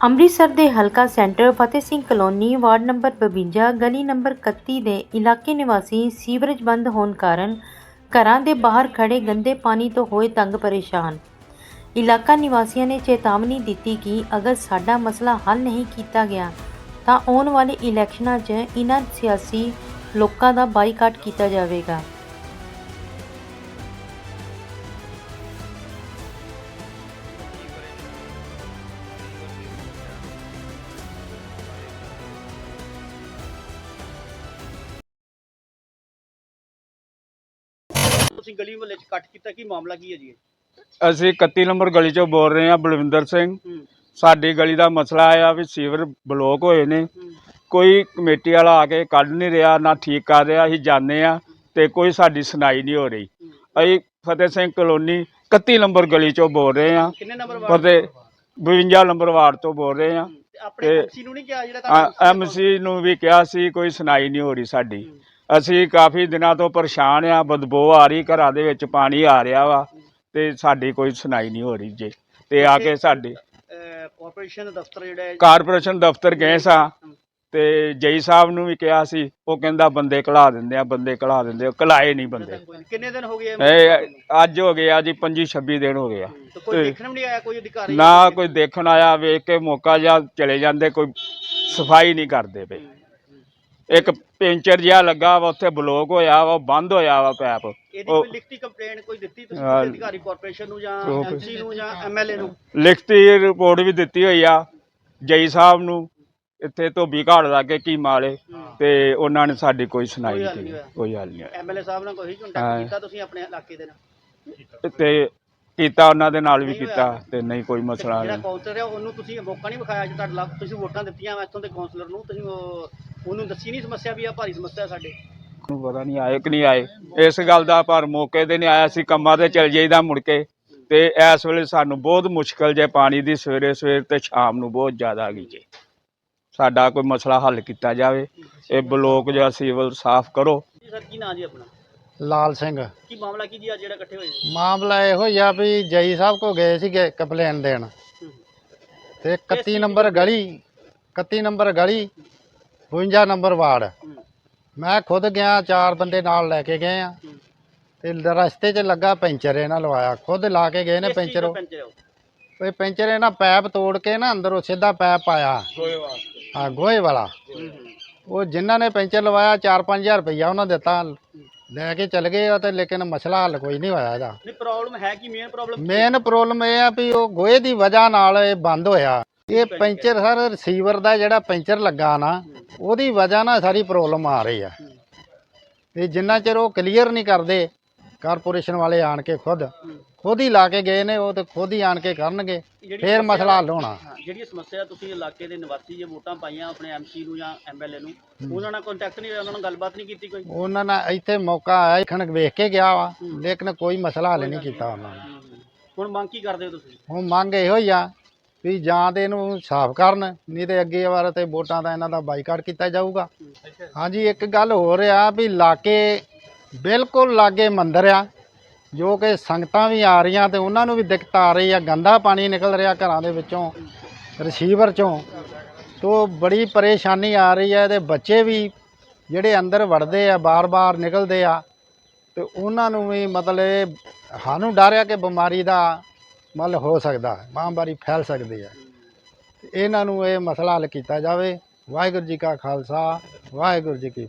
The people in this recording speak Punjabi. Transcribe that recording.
ਅੰਮ੍ਰਿਤਸਰ ਦੇ ਹਲਕਾ centre Fateh Singh colony ward number 52 ਗਲੀ ਨੰਬਰ 31 ਦੇ ਇਲਾਕੇ ਨਿਵਾਸੀ ਸੀਵਰੇਜ ਬੰਦ ਹੋਣ ਕਾਰਨ ਘਰਾਂ ਦੇ ਬਾਹਰ ਖੜੇ ਗੰਦੇ ਪਾਣੀ ਤੋਂ ਹੋਏ ਤੰਗ ਪਰੇਸ਼ਾਨ। ਇਲਾਕਾ ਨਿਵਾਸੀਆਂ ਨੇ ਚੇਤਾਵਨੀ ਦਿੱਤੀ ਕਿ ਅਗਰ ਸਾਡਾ ਮਸਲਾ ਹੱਲ ਨਹੀਂ ਕੀਤਾ ਗਿਆ, ਤਾਂ ਆਉਣ ਵਾਲੇ ਇਲੈਕਸ਼ਨਾਂ 'ਚ ਇਹਨਾਂ ਸਿਆਸੀ ਲੋਕਾਂ ਦਾ ਬਾਈਕਾਟ ਕੀਤਾ ਜਾਵੇਗਾ। ਤੁਸੀਂ ਗਲੀ ਮੁਹੱਲੇ 'ਚ ਕੱਟ ਕੀਤਾ ਕੀ ਮਾਮਲਾ ਕੀ ਹੈ ਜੀ? ਅਸੀਂ 31 ਨੰਬਰ ਗਲੀ ਚੋਂ ਬੋਲ ਰਹੇ ਹਾਂ ਬਲਵਿੰਦਰ ਸਿੰਘ। ਹੂੰ। ਸਾਡੀ ਗਲੀ ਦਾ ਮਸਲਾ ਆ ਵੀ ਸੀਵਰ ਬਲੋਕ ਹੋਏ ਨੇ। ਕੋਈ ਕਮੇਟੀ ਵਾਲਾ ਆ ਕੇ ਕੱਢ ਨਹੀਂ ਰਿਹਾ ਨਾ ਠੀਕ ਕਰ ਰਿਹਾ ਅਸੀਂ ਜਾਂਦੇ ਆ ਤੇ ਕੋਈ ਸਾਡੀ ਸੁਣਾਈ ਨਹੀਂ ਹੋ ਰਹੀ। ਅਸੀਂ ਫਤਿਹ ਸਿੰਘ ਕਲੋਨੀ 31 ਨੰਬਰ ਗਲੀ ਚੋਂ ਬੋਲ ਰਹੇ ਹਾਂ। ਕਿੰਨੇ ਨੰਬਰ ਵਾਰਡ ਫਤਿਹ 52 ਨੰਬਰ ਵਾਰਡ ਤੋਂ ਬੋਲ ਰਹੇ ਹਾਂ ਤੇ ਆਪਣੇ ਤੇ- ਐਮਸੀ ਨੂੰ ਨਹੀਂ ਕਿਹਾ ਜਿਹੜਾ ਐਮਸੀ ਨੂੰ ਵੀ ਕਿਹਾ ਸੀ ਕੋਈ ਸੁਣਾਈ ਨਹੀਂ ਹੋ ਰਹੀ ਸਾਡੀ। ਹੂੰ। ਅਸੀਂ ਕਾਫੀ ਦਿਨਾਂ ਤੋਂ ਪਰੇਸ਼ਾਨ ਆ ਬਦਬੂ ਆ ਰਹੀ ਘਰਾਂ ਦੇ ਵਿੱਚ ਪਾਣੀ ਆ ਰਿਹਾ ਵਾ ਤੇ ਸਾਡੀ ਕੋਈ ਸੁਣਾਈ ਨਹੀਂ ਹੋ ਰਹੀ ਜੇ। ਤੇ ਆ ਕੇ ਸਾਡੇ ਕਾਰਪੋਰੇਸ਼ਨ ਦਫ਼ਤਰ ਜਿਹੜਾ ਹੈ ਕਾਰਪੋਰੇਸ਼ਨ ਦਫ਼ਤਰ ਗਏ ਸਾਂ ਹੂੰ। ਤੇ ਜਈ ਸਾਹਿਬ ਨੂੰ ਵੀ ਕਿਹਾ ਸੀ ਉਹ ਕਹਿੰਦਾ ਬੰਦੇ ਕਲਾ ਦਿੰਦੇ ਆ ਬੰਦੇ ਕਲਾ ਦਿੰਦੇ ਆ ਕਲਾਏ ਨਹੀਂ ਬੰਦੇ। ਕਿੰਨੇ ਦਿਨ ਹੋ ਗਏ? ਇਹ ਅੱਜ ਹੋ ਗਿਆ ਜੀ 25 26 ਦਿਨ ਹੋ ਗਿਆ ਕੋਈ ਦੇਖਣ ਨਹੀਂ ਆਇਆ ਕੋਈ ਅਧਿਕਾਰੀ? ਨਾ ਕੋਈ ਦੇਖਣ ਆਇਆ ਵੇਖ ਕੇ ਮੌਕਾ ਜਾਂ ਚਲੇ ਜਾਂਦੇ ਕੋਈ ਸਫ਼ਾਈ ਨਹੀਂ ਕਰਦੇ ਪਏ। ਇੱਕ ਪੈਂਚਰ ਜਿਹਾ ਲੱਗਾ ਵਾ ਉੱਥੇ ਬਲੋਕ ਹੋਇਆ ਵਾ ਉਹ ਬੰਦ ਹੋਇਆ ਵਾ ਪੈਪ ਇਹਦੀ ਉਹ- ਕੋਈ ਲਿਖਤੀ ਕੰਪਲੇਂਟ ਕੋਈ ਦਿੱਤੀ ਤੁਸੀਂ ਹਾਂ। ਕਿਸੇ ਅਧਿਕਾਰੀ ਕਾਰਪੋਰੇਸ਼ਨ ਨੂੰ ਜਾਂ ਉਹ- ਐਮਸੀ ਨੂੰ ਜਾਂ ਐਮਐਲਏ ਨੂੰ ਲਿਖਤੀ ਰਿਪੋਰਟ ਵੀ ਦਿੱਤੀ ਹੋਈ ਆ ਜਈ ਸਾਹਿਬ ਨੂੰ ਇੱਥੇ ਧੋਬੀ ਘਾੜ ਲਾਗੇ ਕੀ ਮਾਲੇ ਤੇ ਉਹਨਾਂ ਨੇ ਸਾਡੀ ਕੋਈ ਸੁਣਾਈ ਕੋਈ ਨਹੀਂ ਹੱਲ ਨਹੀਂ ਕੀਤੀ ਹੋਇਆ। ਕੋਈ ਹੱਲ ਨਹੀਂ ਐਮਐਲਏ ਸਾਹਿਬ ਨਾਲ ਕੋਈ ਹਾਂ। ਕੰਟੈਕਟ ਕੀਤਾ ਤੁਸੀਂ ਆਪਣੇ ਇਲਾਕੇ ਦੇ ਨਾਲ। ਤੇ ਕੀਤਾ ਉਹਨਾਂ ਦੇ ਨਾਲ ਵੀ ਨਹੀਂ ਕੀਤਾ ਹੋਇਆ। ਤੇ ਨਹੀਂ ਕੋਈ ਮਸਲਾ ਜਿਹੜਾ ਨਹੀਂ ਕਾਉਂਸਲਰ ਹੈ ਉਹਨੂੰ ਤੁਸੀਂ ਮੌਕਾ ਨਹੀਂ ਵਿਖਾਇਆ ਜੇ ਤੁਹਾਡੇ ਲੱਗ ਤੁਸੀਂ ਵੋਟਾਂ ਦਿੱਤੀਆਂ ਇੱਥੋਂ ਦੇ ਕਾਉਂਸਲਰ ਨੂੰ ਤੁਸੀਂ ਉਹ- ਉਹਨੂੰ ਦੱਸੀ ਨਹੀਂ ਸਮੱਸਿਆ ਵੀ ਆ ਭਾਰੀ ਸਮੱਸਿਆ ਸਾਡੇ। ਨੂੰ ਪਤਾ ਨਹੀਂ ਆਏ ਕਿ ਨਹੀਂ ਆਏ। ਇਸ ਗੱਲ ਦਾ ਪਰ ਮੌਕੇ ਤੇ ਨਹੀਂ ਆਇਆ ਸੀ ਕੰਮਾਂ ਤੇ ਚਲ ਜਾਈਦਾ ਮੁੜ ਕੇ। ਤੇ ਇਸ ਵੇਲੇ ਸਾਨੂੰ ਬਹੁਤ ਮੁਸ਼ਕਲ ਜੇ ਪਾਣੀ ਦੀ ਸਵੇਰੇ ਸਵੇਰ ਤੇ ਸ਼ਾਮ ਨੂੰ ਬਹੁਤ ਜ਼ਿਆਦਾ ਆ ਗਈ ਜੇ। ਸਾਡਾ ਕੋਈ ਮਸਲਾ ਹੱਲ ਕੀਤਾ ਜਾਵੇ ਇਹ ਬਲੋਕ ਜਾਂ ਸਿਵਲ ਸਾਫ਼ ਕਰੋ। ਜੀ ਸਰ ਕੀ ਨਾਂ ਜੀ ਆਪਣਾ? ਲਾਲ ਸਿੰਘ। ਕੀ ਮਾਮਲਾ ਕੀ ਜੀ ਆ ਜਿਹੜਾ ਇਕੱਠੇ ਹੋਏ ਜੀ? ਮਾਮਲਾ ਇਹੋ ਹੀ ਆ ਵੀ ਜਈ ਸਾਹਿਬ ਕੋ ਗਏ ਸੀਗੇ ਕੰਪਲੇਨ ਦੇਣ। ਤੇ 31 ਨੰਬਰ ਗਲੀ 31 ਨੰਬਰ ਗਲੀ 52 ਨੰਬਰ ਵਾਰਡ। ਮੈਂ ਖੁਦ ਗਿਆ ਚਾਰ ਬੰਦੇ ਨਾਲ ਲੈ ਕੇ ਗਏ ਆ। ਤੇ ਰਸਤੇ 'ਚ ਲੱਗਾ ਪੈਂਚਰ ਇਹਨਾਂ ਲਵਾਇਆ। ਖੁਦ ਲਾ ਕੇ ਗਏ ਨੇ ਪੈਂਚਰ। ਉਹ? ਇਹ ਪੈਂਚਰ ਇਹਨਾਂ ਪੈਪ ਤੋੜ ਕੇ ਨਾ ਅੰਦਰੋਂ ਸਿੱਧਾ ਪੈਪ ਪਾਇਆ ਹਾਂ ਗੋਹੇ ਵਾਲਾ। ਉਹ ਜਿਨ੍ਹਾਂ ਨੇ ਪੈਂਚਰ ਲਵਾਇਆ 4-5000 ਰੁਪਈਆ ਉਹਨਾਂ ਦਿੱਤਾ। ਲੈ ਕੇ ਚਲ ਗਏ ਆ ਤੇ ਲੇਕਿਨ ਮਸਲਾ ਹੱਲ ਕੋਈ ਨਹੀਂ ਹੋਇਆ ਇਹਦਾ। ਨਹੀਂ ਪ੍ਰੋਬਲਮ ਹੈ ਕੀ? ਮੇਨ ਪ੍ਰੋਬਲਮ ਮੇਨ ਪ੍ਰੋਬਲਮ ਇਹ ਆ ਵੀ ਉਹ ਗੋਹੇ ਦੀ ਵਜ੍ਹਾ ਨਾਲ ਇਹ ਬੰਦ ਹੋਇਆ। ਇਹ ਪੈਂਚਰ। ਸਰ ਰਿਸੀਵਰ ਦਾ ਜਿਹੜਾ ਪੈਂਚਰ ਲੱਗਾ ਨਾ ਉਹਦੀ ਵਜ੍ਹਾ ਨਾਲ ਸਾਰੀ ਪ੍ਰੋਬਲਮ ਆ ਰਹੀ ਆ। ਤੇ ਜਿੰਨਾ ਚਿਰ ਉਹ ਕਲੀਅਰ ਨਹੀਂ ਕਰਦੇ ਕਾਰਪੋਰੇਸ਼ਨ ਵਾਲੇ ਆਣ ਕੇ ਖੁਦ ਖੁਦ ਹੀ ਲਾ ਕੇ ਗਏ ਨੇ ਉਹ ਤੇ ਖੁਦ ਹੀ ਆਣ ਕੇ ਕਰਨਗੇ ਫੇਰ ਮਸਲਾ ਹੱਲ ਹੋਣਾ। ਜਿਹੜੀ ਸਮੱਸਿਆ ਤੁਸੀਂ ਇਲਾਕੇ ਦੇ ਨਿਵਾਸੀ ਜੇ ਵੋਟਾਂ ਪਾਈਆਂ ਆਪਣੇ ਐਮਸੀ ਨੂੰ ਜਾਂ ਐਮਐਲਏ ਨੂੰ ਉਹਨਾਂ ਨਾਲ ਕੰਟੈਕਟ ਨਹੀਂ ਹੋਇਆ ਉਹਨਾਂ ਨਾਲ ਗੱਲਬਾਤ ਨਹੀਂ ਕੀਤੀ ਕੋਈ? ਉਹਨਾਂ ਨਾਲ ਇੱਥੇ ਮੌਕਾ ਆਇਆ ਖਣਕ ਵੇਖ ਕੇ ਗਿਆ ਵਾ ਲੇਕਿਨ ਕੋਈ ਮਸਲਾ ਹੱਲ ਨਹੀਂ ਕੀਤਾ ਉਹਨਾਂ ਨੇ। ਹੁਣ ਮੰਗ ਕੀ ਕਰਦੇ ਹੋ ਤੁਸੀਂ? ਹੁਣ ਮੰਗ ਇਹੋ ਹੀ ਆ ਵੀ ਜਾਂ ਤੇ ਇਹਨੂੰ ਸਾਫ਼ ਕਰਨ, ਨਹੀਂ ਤੇ ਅੱਗੇ ਵਾਰ ਤੇ ਵੋਟਾਂ ਦਾ ਇਹਨਾਂ ਦਾ ਬਾਈਕਾਟ ਕੀਤਾ ਜਾਊਗਾ। ਹਾਂਜੀ, ਇੱਕ ਗੱਲ ਹੋ ਰਿਹਾ ਵੀ ਲਾਗੇ, ਬਿਲਕੁਲ ਲਾਗੇ ਮੰਦਿਰ ਆ, ਜੋ ਕਿ ਸੰਗਤਾਂ ਵੀ ਆ ਰਹੀਆਂ ਤੇ ਉਹਨਾਂ ਨੂੰ ਵੀ ਦਿੱਕਤ ਆ ਰਹੀ ਆ। ਗੰਦਾ ਪਾਣੀ ਨਿਕਲ ਰਿਹਾ ਘਰਾਂ ਦੇ ਵਿੱਚੋਂ ਰਿਸੀਵਰ ਚੋਂ। ਤੋ ਬੜੀ ਪਰੇਸ਼ਾਨੀ ਆ ਰਹੀ ਹੈ ਤੇ ਬੱਚੇ ਵੀ ਜਿਹੜੇ ਅੰਦਰ ਵੜਦੇ ਆ, ਬਾਰ-ਬਾਰ ਨਿਕਲਦੇ ਆ, ਤੇ ਉਹਨਾਂ ਨੂੰ ਵੀ ਮਤਲਬ ਸਾਨੂੰ ਡਰ ਆ ਕਿ ਬਿਮਾਰੀ ਦਾ ਮਤਲਬ ਹੋ ਸਕਦਾ ਮਹਾਂਮਾਰੀ ਫੈਲ ਸਕਦੀ ਹੈ। ਤੇ ਇਹਨਾਂ ਨੂੰ ਇਹ ਮਸਲਾ ਹੱਲ ਕੀਤਾ ਜਾਵੇ। ਵਾਹਿਗੁਰੂ ਜੀ ਕਾ ਖਾਲਸਾ, ਵਾਹਿਗੁਰੂ ਜੀ ਕੀ